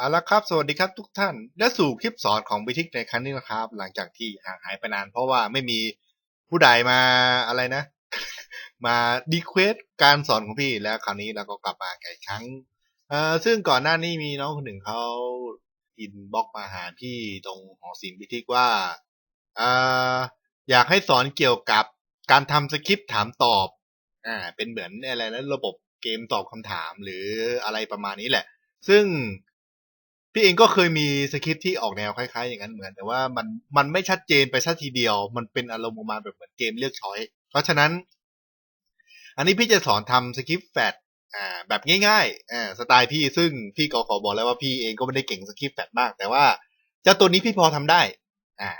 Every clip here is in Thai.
เอาละครับ สวัสดีครับทุกท่าน และสู่คลิปสอนของบิทิกในครั้งนี้นะครับ หลังจากที่ห่างหายไปนาน เพราะว่าไม่มีผู้ใดมาอะไรนะ มาดีเควสการสอนของพี่แล้วคราวนี้เราก็กลับมาอีกครั้งเอ่อซึ่งก่อนหน้านี้มีน้องคนหนึ่งเขาอินบ็อกมาหาพี่ตรงหอศิลป์บิทิกว่าเอ่ออยากให้สอนเกี่ยวกับการทำสคริปต์ถามตอบอ่าเป็นเหมือนอะไรนะระบบเกมตอบคำถามหรืออะไรประมาณนี้แหละ ซึ่ง พี่เองก็เคยมีสคริปต์ที่ออกแนวคล้ายๆ อย่างนั้นเหมือน แต่ว่ามันมันไม่ชัดเจนไปสัทีเดียว มันเป็นอารมณ์ประมาณแบบเหมือนเกมเลือกช้อย เพราะฉะนั้น อันนี้พี่จะสอนทำสคริปต์แฟดอ่าแบบง่ายๆอ่าสไตล์พี่ซึ่งพี่ก็ขอบอกแล้วว่าพี่เองก็ไม่ได้เก่งสคริปต์แฟดมาก แต่ว่าเจ้าตัวนี้พี่พอทำได้อ่า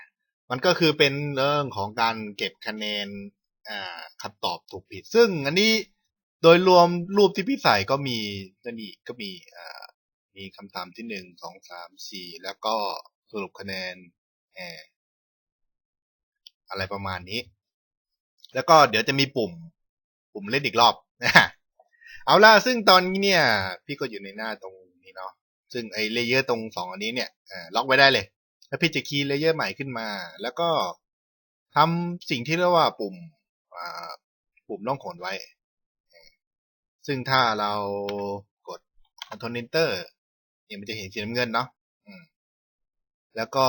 มันก็คือเป็นเรื่องของการเก็บคะแนนอ่าคำตอบถูกผิด ซึ่งอันนี้โดยรวมรูปที่พี่ใส่ก็มีนี่ก็มีอ่า มีคำถามที่หนึ่งสองสามสี่แล้วก็สรุปคะแนนแออะไรประมาณนี้ แล้วก็เดี๋ยวจะมีปุ่ม ปุ่มเล่นอีกรอบนะเอาล่ะซึ่งตอนนี้เนี่ย พี่ก็อยู่ในหน้าตรงนี้เนาะซึ่งไอเลเยอร์ตรงสองอันนี้เนี่ยล็อกไว้ได้เลย แล้วพี่จะคีย์เลเยอร์ใหม่ขึ้นมา แล้วก็ทำสิ่งที่เรียกว่าปุ่มปุ่มล่องขนไว้ ซึ่งถ้าเรากด Ctrl Enter เนี่ยมันจะเห็นสีน้ำเงินเนาะแล้วก็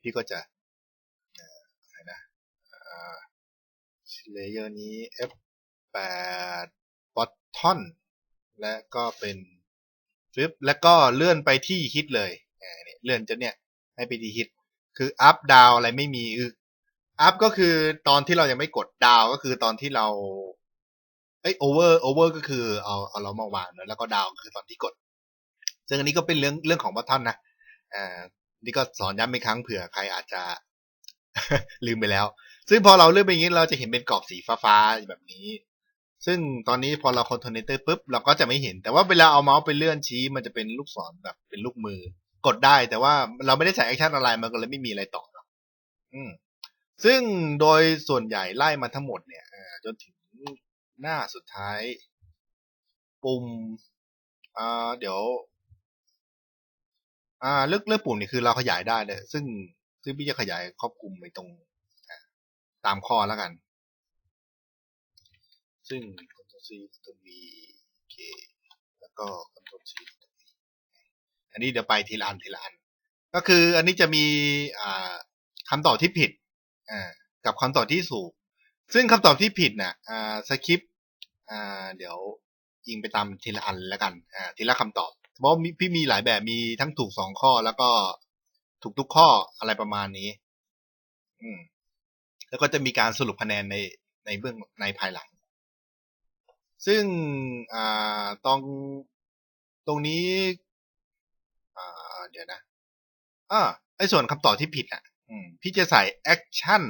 พี่ก็จะอะไรนะเลเยอร์นี้ F8 button และก็เป็นฟิปแล้วก็เลื่อนไปที่ฮิตเลยเนี่ยเลื่อนจะเนี่ยให้ไปที่ฮิตคือ up down อะไรไม่มีคือ up ก็คือตอนที่เรายังไม่กด down ก็คือตอนที่เราเอ้ย over over ก็คือเอาเอาเรามาวางแล้วก็ down คือตอนที่กด ซึ่งอันนี้ก็เป็นเรื่องเรื่องของบัตทอนนะอ่านี่ก็สอนย้ำอีกครั้งเผื่อใครอาจจะลืมไปแล้ว ซึ่งพอเราเลื่อนไปอย่างนี้เราจะเห็นเป็นกรอบสีฟ้าๆแบบนี้ ซึ่งตอนนี้พอเราคอนโทรลเตอร์ปุ๊บเราก็จะไม่เห็น แต่ว่าเวลาเอาเมาส์ไปเลื่อนชี้มันจะเป็นลูกศรแบบเป็นลูกมือ กดได้ แต่ว่าเราไม่ได้ใส่แอคชั่นอะไรมันก็เลยไม่มีอะไรต่ออืมซึ่งโดยส่วนใหญ่ไล่มาทั้งหมดเนี่ยจนถึงหน้าสุดท้าย ปุ่มอ่าเดี๋ยว อ่าเลือกเลือกปุ่มนี่คือเราขยายได้เลย ซึ่งซึ่งพี่จะขยายครอบคลุมไปตรงตามข้อแล้วกัน ซึ่ง Ctrl C Ctrl V K แล้วก็ Ctrl C อันนี้เดี๋ยวไปทีละอันทีละอัน ก็คืออันนี้จะมีคำตอบที่ผิดกับคำตอบที่ถูก ซึ่งคำตอบที่ผิดน่ะอ่าสคริปต์เดี๋ยวยิงไปตามทีละอันแล้วกันอ่าทีละคำตอบ เพราะพี่มีหลายแบบมีทั้งถูกสองข้อแล้วก็ถูกทุกข้ออะไรประมาณนี้ อืม แล้วก็จะมีการสรุปคะแนนในในเบื้องในภายหลัง ซึ่งอ่าตรงตรงนี้อ่าเดี๋ยวนะอ่าไอ้ส่วนคำตอบที่ผิดอะ อืม พี่จะใส่แอคชั่น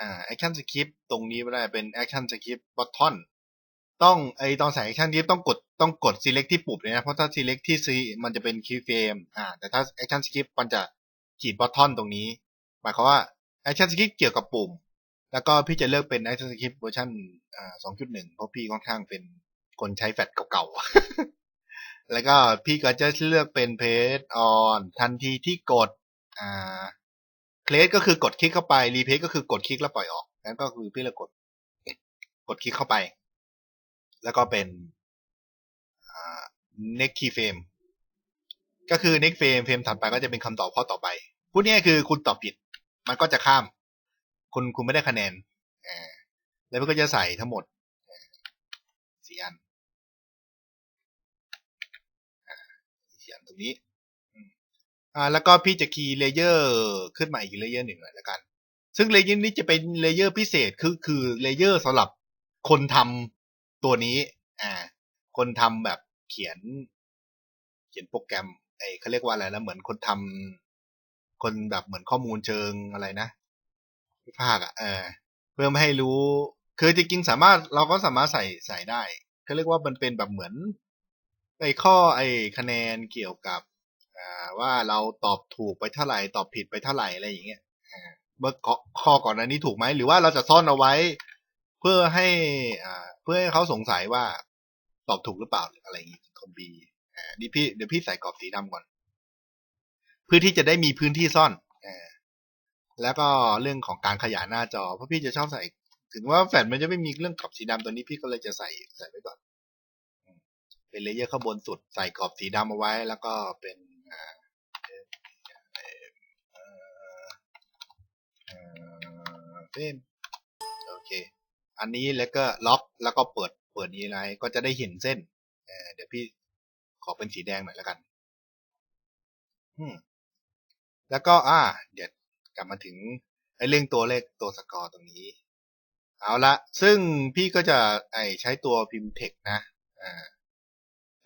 อ่าแอคชั่นสคริปต์ตรงนี้ไม่ได้เป็นแอคชั่นสคริปต์บอททอน ต้องไอตอนใส่แอคชั่นที่ต้องกดต้องกด select ที่ปุ่มเลยนะ เพราะถ้า select ที่ C มันจะเป็น keyframe อ่า แต่ถ้า action skip มันจะขีด button ตรงนี้ หมายความว่า action skip เกี่ยวกับปุ่ม แล้วก็พี่จะเลือกเป็น action skip เวอร์ชันอ่า2.1 เพราะพี่ค่อนข้างเป็นคนใช้แฟลชเก่าๆ แล้วก็พี่ก็จะเลือกเป็น press on ทันทีที่กด อ่า place ก็คือกดคลิกเข้าไป replace ก็คือกดคลิกแล้วปล่อยออกนั่นก็คือพี่เลือกกด กดคลิกเข้าไป แล้วก็เป็น next key frame ก็คือ next frame เฟมถัดไปก็จะเป็นคำตอบข้อต่อไป พูดง่ายคือคุณตอบผิด มันก็จะข้าม คุณคุณไม่ได้คะแนนแล้วมันก็จะใส่ทั้งหมดสี่อันสี่อันตรงนี้อ่าแล้วก็พี่จะคีย์เลเยอร์ขึ้นมาอีกเลเยอร์หนึ่งเลยแล้วกัน ซึ่งเลเยอร์นี้จะเป็นเลเยอร์พิเศษคือคือเลเยอร์สำหรับคนทำ ตัวนี้อ่าคนทำแบบเขียน เขียนโปรแกรมไอ้เขาเรียกว่าอะไรนะเหมือนคนทำคนแบบเหมือนข้อมูลเชิงอะไรนะภาคอะเออเพื่อไม่ให้รู้ คือจริงๆสามารถเราก็สามารถใส่ใส่ได้เขาเรียกว่ามันเป็นแบบเหมือนไอ้ข้อไอ้คะแนนเกี่ยวกับว่าเราตอบถูกไปเท่าไหร่ตอบผิดไปเท่าไหร่อะไรอย่างเงี้ยเมื่อข้อก่อนนั้นนี้ถูกไหมหรือว่าเราจะซ่อนเอาไว้ เพื่อให้อ่า เพื่อให้เขาสงสัยว่าตอบถูกหรือเปล่าอะไรอย่างงี้คอมบีอ่านี่พี่เดี๋ยวพี่ใส่กรอบสีดำก่อน เพื่อที่จะได้มีพื้นที่ซ่อนแล้วก็เรื่องของการขยายหน้าจอเพราะพี่จะชอบใส่ ถึงว่าแฟลชมันจะไม่มีเรื่องกรอบสีดำตัวนี้พี่ก็เลยจะใส่ใส่ไว้ก่อนเป็นเลเยอร์ข้างบนสุดใส่กรอบสีดำเอาไว้ แล้วก็เป็นเอ่อเอ่อเอ่อเฟรม อันนี้แล้วก็ล็อกแล้วก็เปิดเปิดนี้ไรก็จะได้เห็นเส้นเเดี๋ยวพี่ขอเป็นสีแดงหน่อยแล้วกันแล้วก็ อ่า เดี๋ยวกลับมาถึงไอ้เรื่องตัวเลขตัวสกอร์ตรงนี้ เอาละซึ่งพี่ก็จะไอใช้ตัวพิมพ์เทคนะอ่า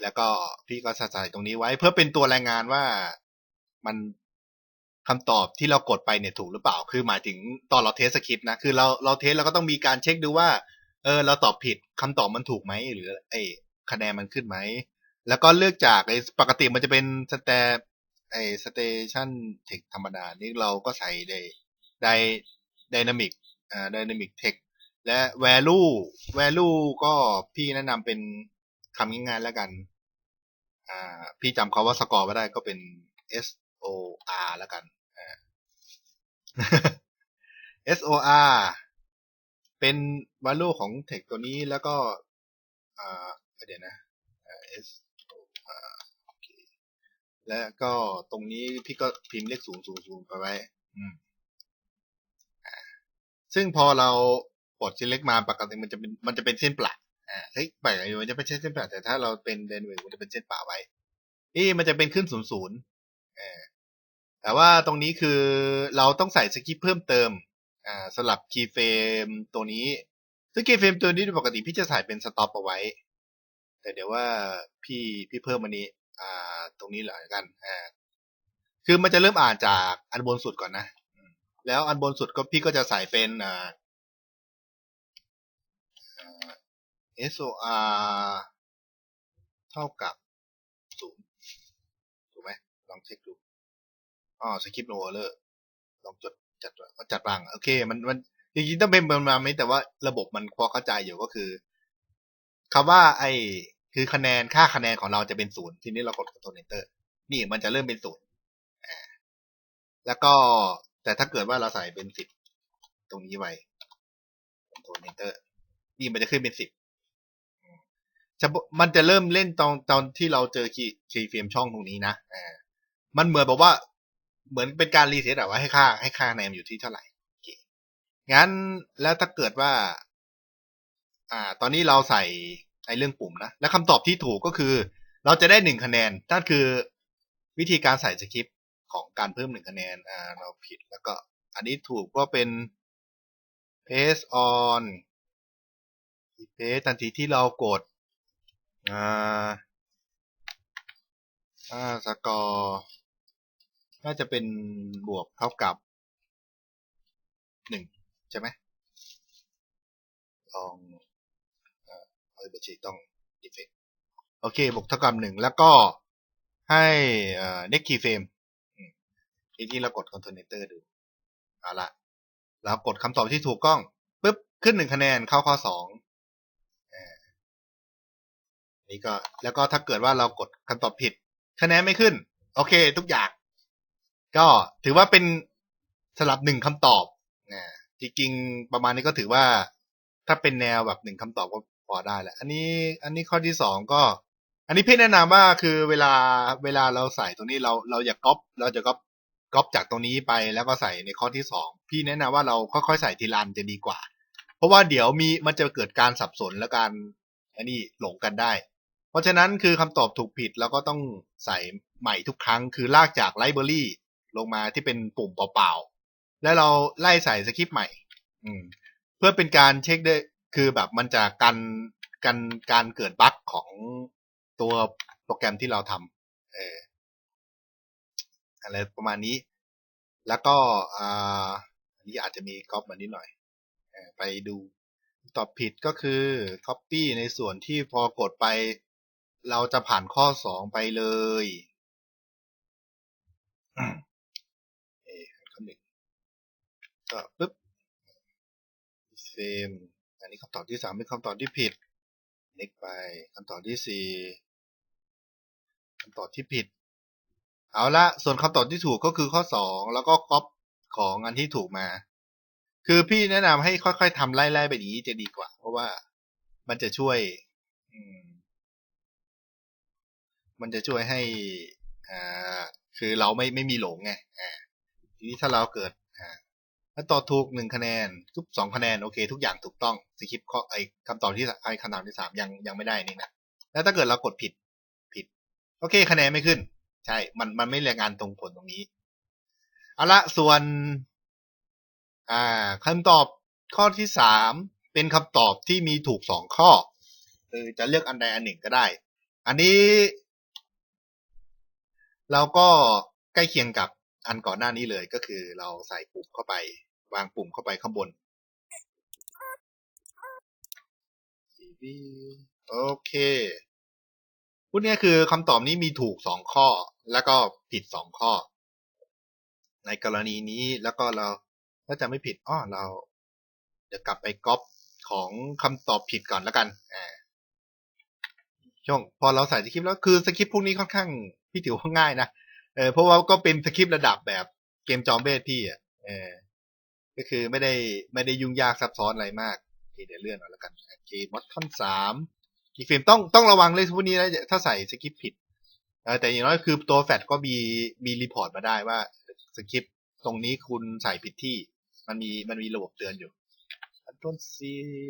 แล้วก็พี่ก็ใส่ตรงนี้ไว้เพื่อเป็นตัวรายงานว่ามัน คำตอบที่เรากดไปเนี่ยถูกหรือเปล่า คือหมายถึงตอนเราเทสสคริปต์นะ คือเราเราเทสเราก็ต้องมีการเช็คดูว่า เออเราตอบผิดคำตอบมันถูกไหมหรือไอ้คะแนนมันขึ้นไหม แล้วก็เลือกจากไอ้ปกติมันจะเป็นสแตไอ้สเตชันเทคธรรมดา นี่เราก็ใส่ไดไดไดนามิกอ่าไดนามิกเทคและ value value ก็พี่แนะนำเป็นคำง่ายๆแล้วกัน อ่า พี่จำเขาว่าสกอร์ไม่ได้ก็เป็น S O R แล้วกันอ่า S O R เป็น value ของ text ตัวนี้แล้วก็อ่าเดี๋ยวนะอ่า S O R โอเคแล้วก็ตรงนี้พี่ก็พิมพ์เลขศูนย์ศูนย์ศูนย์ไปไว้อืมอ่าซึ่งพอเรากด select มาปกติมันจะเป็นมันจะเป็นเส้นประอ่าเฮ้ยแปลกอยู่มันจะไม่ใช่เส้นประแต่ถ้าเราเป็น dynamic มันจะเป็นเส้นประไว้นี่มันจะเป็นขึ้นศูนย์ศูนย์เออ แต่ว่าตรงนี้คือเราต้องใส่สคริปเพิ่มเติมอ่าสลับคีย์เฟรมตัวนี้ ซึ่งคีย์เฟรมตัวนี้โดยปกติพี่จะใส่เป็นสต็อปเอาไว้ แต่เดี๋ยวว่าพี่พี่เพิ่มอันนี้อ่าตรงนี้เหละกันอ่าคือมันจะเริ่มอ่านจากอันบนสุดก่อนนะ แล้วอันบนสุดก็พี่ก็จะใส่เป็นอ่า SOR เท่ากับศูนย์ถูกไหมลองเช็คดู อ๋อสคริปต์โนเวอร์ลองจดจัดจัดวางโอเค มันมันจริงๆต้องเป็นประมาณนี้แต่ว่าระบบมันพอเข้าใจอยู่ก็คือคำว่า ไอคือคะแนนค่าคะแนนของเราจะเป็นศูนย์ทีนี้เรากด Ctrl Enter นี่มันจะเริ่มเป็นศูนย์แล้วก็แต่ถ้าเกิดว่าเราใส่เป็นสิบตรงนี้ไว้ Ctrl Enter นี่มันจะขึ้นเป็นสิบมันจะเริ่มเล่นตอนตอนที่เราเจอคีย์คีย์เฟรมช่องตรงนี้นะอมันเหมือนแบบว่า เหมือนเป็นการรีเซ็ตอะว่าให้ค่าให้ค่าคะแนนอยู่ที่เท่าไหร่โอเคงั้นแล้วถ้าเกิดว่า อ่า ตอนนี้เราใส่ไอ้เรื่องปุ่มนะ และคำตอบที่ถูกก็คือ เราจะได้หนึ่งคะแนนนั่นคือวิธีการใส่สคริปต์ของการเพิ่มหนึ่งคะแนน อ่า เราผิดแล้วก็ อันนี้ถูกก็เป็น paste on paste ทันทีที่เรากด อ่าถ้าสกอร์ น่าจะเป็นบวกเท่ากับหนึ่งใช่ไหมลองเออเอาบัญชีต้อง defect โอเค บวกเท่ากับหนึ่งแล้วก็ให้เอ่อ next key frame อืมทีนี้เรากด control enter ดูเอาละเรากดคำตอบที่ถูกต้องปุ๊บ ขึ้นหนึ่งคะแนนเข้าข้อสองนี่ก็แล้วก็ถ้าเกิดว่าเรากดคำตอบผิด คะแนนไม่ขึ้น โอเค ทุกอย่าง ก็ถือว่าเป็นสลับหนึ่งคำตอบนะจริงๆประมาณนี้ก็ถือว่า ถ้าเป็นแนวแบบหนึ่งคำตอบก็พอได้แหละ อันนี้ อันนี้ข้อที่สองก็ อันนี้พี่แนะนำว่าคือเวลาเวลาเราใส่ตรงนี้เราเราอย่าก๊อปเราจะก๊อปก๊อปจากตรงนี้ไปแล้วก็ใส่ในข้อที่สองพี่แนะนำว่าเราค่อยๆใส่ทีละอันจะดีกว่า เพราะว่าเดี๋ยวมีมันจะเกิดการสับสนและการอันนี้หลงกันได้ เพราะฉะนั้นคือคำตอบถูกผิดเราก็ต้องใส่ใหม่ทุกครั้ง คือลากจากไลบรารี ลงมาที่เป็นปุ่มเปล่าๆ แล้วเราไล่ใส่สคริปต์ใหม่ อืม เพื่อเป็นการเช็คได้ คือแบบมันจะกันกันการเกิดบั๊กของตัวโปรแกรมที่เราทำเอออะไรประมาณนี้ แล้วก็อ่าอันนี้อาจจะมีก๊อปมานิดหน่อยอไปดูตอบผิดก็คือ Copy ในส่วนที่พอกดไป เราจะผ่านข้อสองไปเลยเอข้อหนึ่ง ก็ปึ๊บเฟมอันนี้คำตอบที่สามเป็นคำตอบที่ผิด next ไปคำตอบที่สี่คำตอบที่ผิด เอาละส่วนคำตอบที่ถูกก็คือข้อสองแล้วก็ก๊อปของอันที่ถูกมา คือพี่แนะนำให้ค่อยๆทำไล่ๆไปอย่างนี้จะดีกว่า เพราะว่ามันจะช่วยอืมมันจะช่วยให้อ่าคือเราไม่ไม่มีหลงไงอ่าทีนี้ถ้าเราเกิด ถ้าตอบถูกหนึ่งคะแนนทุกสองคะแนนโอเค ทุกอย่างถูกต้องสคริปต์ข้อไอคำตอบที่ไอคำถามที่สามยังยังไม่ได้นี่นะแล้วถ้าเกิดเรากดผิดผิด โอเค คะแนนไม่ขึ้น ใช่ มันมันไม่รายงานตรงผลตรงนี้เอาละส่วน อ่าคำตอบข้อที่สามเป็นคำตอบที่มีถูกสองข้อคือจะเลือกอันใดอันหนึ่งก็ได้ อันนี้ เราก็ใกล้เคียงกับ อันก่อนหน้านี้เลยก็คือเราใส่ปุ่มเข้าไป วางปุ่มเข้าไปข้างบนโอเคพูดง่ายคือคำตอบนี้มีถูกสองข้อ แล้วก็ผิดสองข้อ ในกรณีนี้แล้วก็เราถ้าจะไม่ผิดอ้อเราเดี๋ยวกลับไปก๊อปของคำตอบผิดก่อนแล้วกันอ่าช่วงพอเราใส่สคริปต์แล้วคือสคริปต์พวกนี้ค่อนข้างพี่ถือว่าง่ายนะ ออเพราะว่าก็เป็นสคริปต์ระดับแบบเกมจอมเบสพี่อะเออก็คือไม่ได้ไม่ได้ยุ่งยากซับซ้อนอะไรมากเเดี๋ยวเลื่อนเอาแล้วกันโอเคมอดท่อนสามกีฟิล์มต้องต้องระวังเลยพวกนี้นะถ้าใส่สคริปต์ผิดเออแต่อย่างน้อยคือตัวแฟดก็มีมีรีพอร์ตมาได้ว่าสคริปต์ตรงนี้คุณใส่ผิดที่ มันมีมันมีระบบเตือนอยู่คอนโทรล C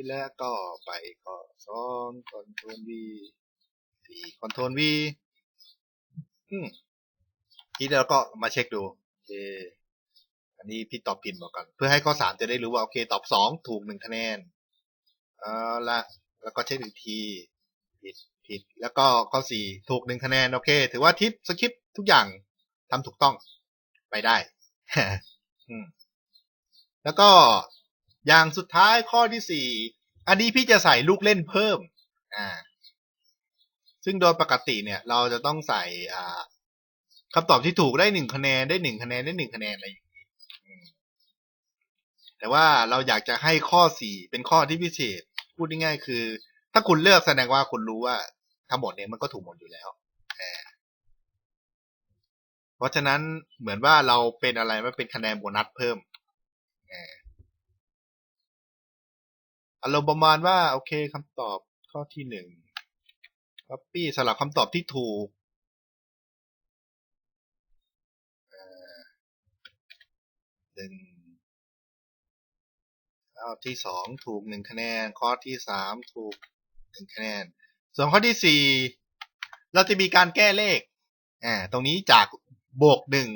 แล้วก็ไปข้อสองคอนโทรล V สี่คอนโทรล V อืม ทีนี้เราก็มาเช็คดูโอเคอันนี้พี่ตอบผิดบอกก่อน เพื่อให้ข้อสามจะได้รู้ว่าโอเค ตอบสองถูกหนึ่งคะแนนเอาละแล้วก็เช็คอีกทีผิดผิด แล้วก็ข้อสี่ถูกหนึ่งคะแนน โอเค ถือว่าทิปสคริปทุกอย่างทำถูกต้องไปได้แล้วก็อย่างสุดท้ายข้อที่สี่อันนี้พี่จะใส่ลูกเล่นเพิ่ม อ่า ซึ่งโดยปกติเนี่ย เราจะต้องใส่อ่า คำตอบที่ถูกได้หนึ่งคะแนนได้หนึ่งคะแนนได้หนึ่งคะแนนอะไรอย่างนี้แต่ว่าเราอยากจะให้ข้อสี่เป็นข้อที่พิเศษ พูดง่ายๆคือ ถ้าคุณเลือกแสดงว่าคุณรู้ว่า ทั้งหมดเนี่ยมันก็ถูกหมดอยู่แล้วเพราะฉะนั้นเหมือนว่าเราเป็นอะไรไม่เป็นคะแนนโบนัสเพิ่มอารมณ์ประมาณว่า โอเคคำตอบข้อที่หนึ่ง copy สลับคำตอบที่ถูก หนึ่งข้อที่สองถูกหนึ่งคะแนน ข้อที่สามถูกหนึ่งคะแนน ส่วนข้อที่สี่เราจะมีการแก้เลขอ่าตรงนี้จากบวกหนึ่ง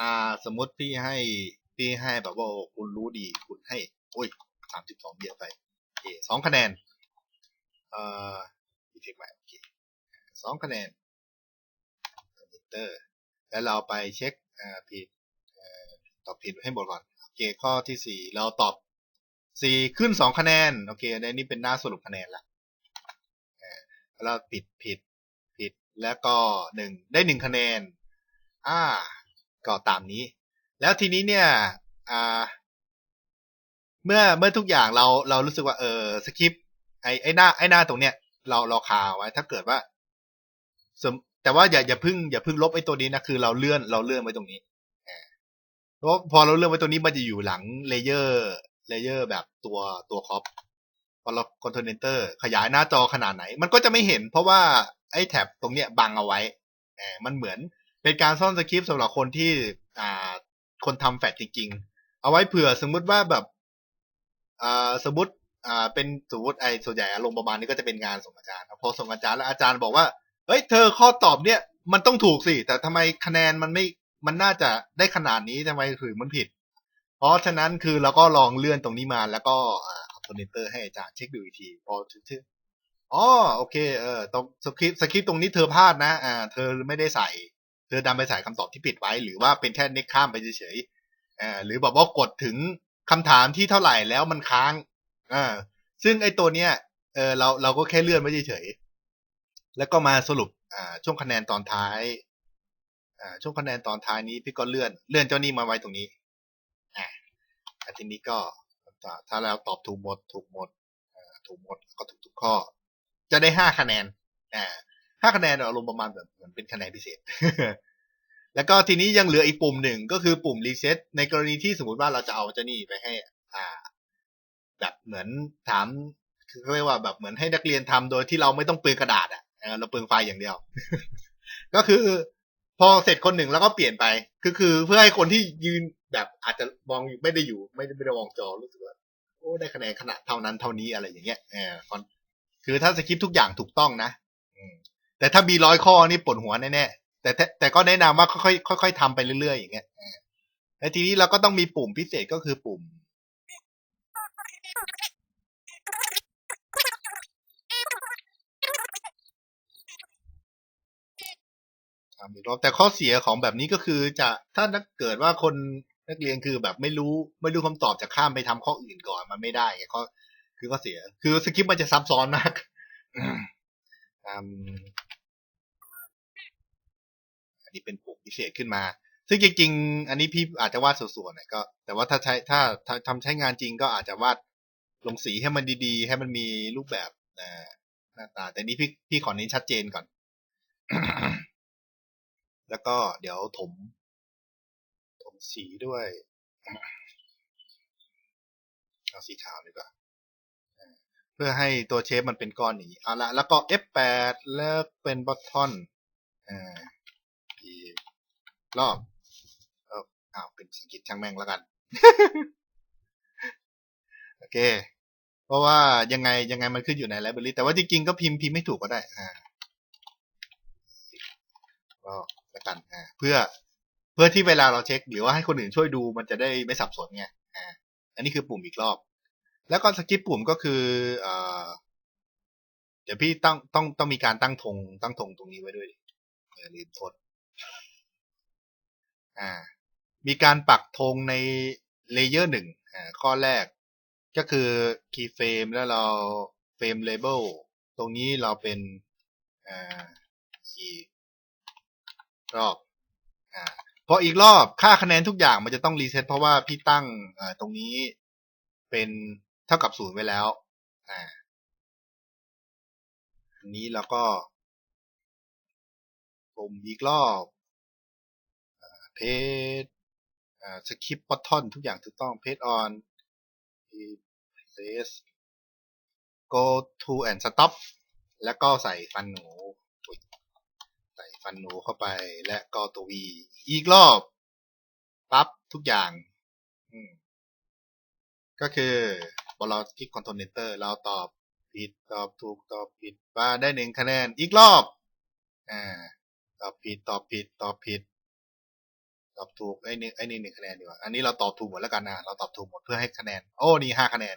อ่าสมมติพี่ให้พี่ให้แบบว่าคุณรู้ดีคุณให้โอ้ยสามสิบสองเยอะไปโอเคสองคะแนนเอ่ออีเฟกใหม่โอเคสองคะแนนเอนเตอร์ แล้วเราไปเช็คอ่าผิด ตอบผิดให้หมดก่อนโอเคข้อที่สี่เราตอบสี่ขึ้นสองคะแนนโอเคในนี้เป็นหน้าสรุปคะแนนละแล้วเราผิดผิดผิดแล้วก็หนึ่งได้หนึ่งคะแนนอ่าก็ตามนี้ แล้วทีนี้เนี่ยอ่าเมื่อเมื่อทุกอย่างเราเรารู้สึกว่าเออสคริปต์ไอไอหน้าไอหน้าตรงเนี้ยเราเราคาไว้ ถ้าเกิดว่าสมแต่ว่าอย่าอย่าพึ่งอย่าพึ่งลบไอตัวนี้นะคือเราเลื่อนเราเลื่อนไว้ตรงนี้ เพราะพอเราเลือนไว้ตรงนี้มันจะอยู่หลังเลเยอร์เลเยอร์แบบตัวตัวคอปพอเราคอนโทรเนเตอร์ขยายหน้าจอขนาดไหน มันก็จะไม่เห็น เพราะว่าไอ้แท็บตรงเนี้ยบังเอาไว้มันเหมือนเป็นการซ่อนสคริปต์สำหรับคนที่อ่าคนทำแฟลจริง ๆ เอาไว้เผื่อสมมติว่าแบบอ่าสมมติอ่าเป็นสมมติไอ้ส่วนใหญ่อารมณ์ประมาณนี้ก็จะเป็นงานส่งอาจารย์พอส่งอาจารย์แล้วอาจารย์บอกว่าเฮ้ยเธอข้อตอบเนี่ยมันต้องถูกสิ แต่ทำไมคะแนนมันไม่ มันน่าจะได้ขนาดนี้ทำไมถึงมันผิด เพราะฉะนั้นคือเราก็ลองเลื่อนตรงนี้มาแล้วก็คอมโพเนเตอร์ให้อาจารย์เช็คดูอีกทีพอถึงอ๋อโอเคเออตรงสคริปต์สคริปต์ตรงนี้เธอพลาดนะอ่าเธอไม่ได้ใส่ เธอดันไปใส่คำตอบที่ผิดไว้ หรือว่าเป็นแค่เน็กข้ามไปเฉยๆอ่าหรือบอกว่ากดถึงคำถามที่เท่าไหร่แล้วมันค้างอ่าซึ่งไอ้ตัวเนี้ยเออเราเราก็แค่เลื่อนไว้เฉยๆแล้วก็มาสรุปอ่าช่วงคะแนนตอนท้าย ช่วงคะแนนตอนท้ายนี้พี่ก็เลื่อนเลื่อนเจ้านี้มาไว้ตรงนี้อ่าทีนี้ก็ถ้าเราตอบถูกหมด ถูกหมดถูกหมดก็ถูกทุกข้อ จะได้ห้าคะแนนอ่าห้าคะแนนอารมณ์ประมาณแบบเหมือนเป็นคะแนนพิเศษ แล้วก็ทีนี้ยังเหลืออีกปุ่มหนึ่งก็คือปุ่มรีเซ็ตในกรณีที่สมมติว่าเราจะเอาเจ้านี่ไปให้อ่าแบบเหมือนถามคือเขาเรียกว่าแบบเหมือนให้นักเรียนทำโดยที่เราไม่ต้องเปลืองกระดาษอะเราเปลืองไฟล์อย่างเดียว ก็คือ พอเสร็จคนหนึ่งแล้วก็เปลี่ยนไป คือคือเพื่อให้คนที่ยืนแบบอาจจะมองไม่ได้อยู่ไม่ได้ไม่ได้มองจอรู้สึกว่าโอ้ได้คะแนนขนาดเท่านั้นเท่านี้อะไรอย่างเงี้ยเออคอนคือถ้าสคริปทุกอย่างถูกต้องนะแต่ถ้ามีร้อยข้อนี่ปวดหัวแน่ๆแต่แต่แต่ก็แนะนำว่าค่อยๆค่อยๆทำไปเรื่อยๆอย่างเงี้ยแล้วทีนี้เราก็ต้องมีปุ่มพิเศษก็คือปุ่ม ทำอีกรอบแต่ข้อเสียของแบบนี้ก็คือจะถ้านักเกิดว่าคนนักเรียนคือแบบไม่รู้ไม่รู้คำตอบจะข้ามไปทำข้ออื่นก่อนมันไม่ได้ไงข้อคือข้อเสีย คือสคริปต์มันจะซับซ้อนมากอันนี้เป็นปุ่มพิเศษขึ้นมา ซึ่งจริงๆ อันนี้พี่อาจจะวาดส่วนๆนะก็ แต่ว่าถ้าใช้ถ้าถ้าทำใช้งานจริงก็อาจจะวาดลงสีให้มันดีๆ ให้มันมีรูปแบบหน้าตา แต่นี้พี่พี่ขอเน้นชัดเจนก่อน แล้วก็เดี๋ยวถม ถมสีด้วยเอาสีขาวดีกว่าเพื่อให้ตัวเชฟมันเป็นก้อนอย่างนี้เอาละแล้วก็ F8 แล้วเป็นบอททอนอ่าอีกรอบเอ้าวเป็นสงกิจช่างแม่งแล้วกัน โอเค เพราะว่ายังไงยังไงมันขึ้นอยู่ในไลบรารีแต่ว่าจริงๆก็พิมพ์พิมพ์ไม่ถูกก็ได้ อ่าก็ แล้วกันอ่าเพื่อเพื่อที่เวลาเราเช็ค หรือว่าให้คนอื่นช่วยดูมันจะได้ไม่สับสนไงอ่าอันนี้คือปุ่มอีกรอบ แล้วก็สกิปปุ่มก็คือเอ่อเดี๋ยวพี่ต้องต้องต้องมีการตั้งธงตั้งธงตรงนี้ไว้ด้วยดิเออลืมโทษอ่า มีการปักธงในเลเยอร์หนึ่งอ่าข้อแรกก็คือ keyframe แล้วเรา frame label ตรงนี้เราเป็นอ่าอี รอบอ่าพออีกรอบค่าคะแนนทุกอย่างมันจะต้องรีเซ็ตเพราะว่าพี่ตั้งอ่าตรงนี้เป็นเท่ากับศูนย์ไว้แล้วอ่าอันนี้เราก็ปุ่มอีกรอบเพจอ่าสคริปต์บอททอนทุกอย่างถูกต้องเพจออน place go to and stop แล้วก็ใส่ฟันหนู ฟันหนูเข้าไปและก็ตัว V อีกรอบ ปั๊บ ทุกอย่างก็คือพอเราคลิก Control Enter เราตอบผิดตอบถูกตอบผิดว่าได้หนึ่งคะแนน อีกรอบ อ่า ตอบผิดตอบผิดตอบผิด ตอบถูกไอ้นี่ไอ้นี่หนึ่งคะแนนดีกว่า อันนี้เราตอบถูกหมดแล้วกันนะเราตอบถูกหมดเพื่อให้คะแนน โอ้นี่ห้าคะแนน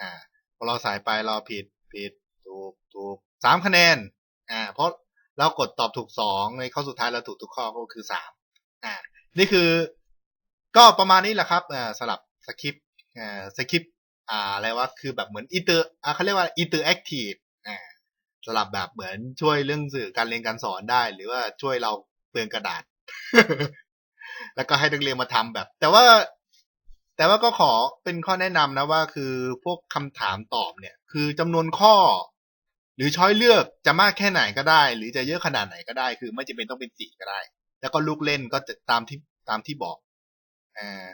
อ่า พอเราสายไปเราผิดผิดถูกถูกสามคะแนน อ่า เพราะ เรากดตอบถูกสองในข้อสุดท้ายเราถูกทุกข้อก็คือสามอ่านี่คือ ก็ประมาณนี้แหละครับอ่าสลับสคริปต์อ่าสคริปต์อ่าอะไรวะคือแบบเหมือนอินเตอร์อ่าเขาเรียกว่าอินเตอร์แอคทีฟอ่าสลับแบบเหมือนช่วยเรื่องสื่อการเรียนการสอนได้ หรือว่าช่วยเราเปลืองกระดาษ แล้วก็ให้นักเรียนมาทำแบบ แต่ว่าแต่ว่าก็ขอเป็นข้อแนะนำนะว่าคือพวกคำถามตอบเนี่ย คือจำนวนข้อ หรือช้อยเลือกจะมากแค่ไหนก็ได้ หรือจะเยอะขนาดไหนก็ได้ คือไม่จำเป็นต้องเป็นสีก็ได้ แล้วก็ลูกเล่นก็จะตามที่ตามที่บอกอ่า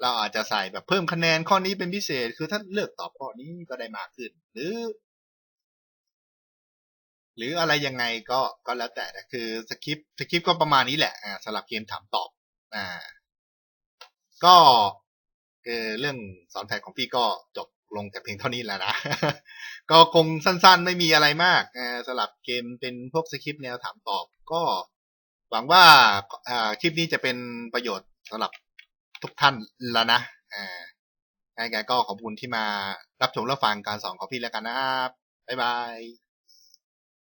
เราอาจจะใส่แบบเพิ่มคะแนนข้อนี้เป็นพิเศษ คือถ้าเลือกตอบข้อนี้ก็ได้มากขึ้น หรือ หรืออะไรยังไงก็ก็แล้วแต่คือสคริปต์สคริปต์ก็ประมาณนี้แหละอ่าสำหรับเกมถามตอบ อ่า ก็เออเรื่องสอนแผนของพี่ก็จบ ลงแต่เพียงเท่านี้แล้วนะ ก็คงสั้นๆไม่มีอะไรมากอ่าสลับเกมเป็นพวกสคริปต์แนวถามตอบ ก็หวังว่าคลิปนี้จะเป็นประโยชน์สำหรับทุกท่านแล้วนะยังไงก็ขอบคุณที่มารับชมรับฟังการสอนของพี่แล้วกันนะครับบ๊ายบาย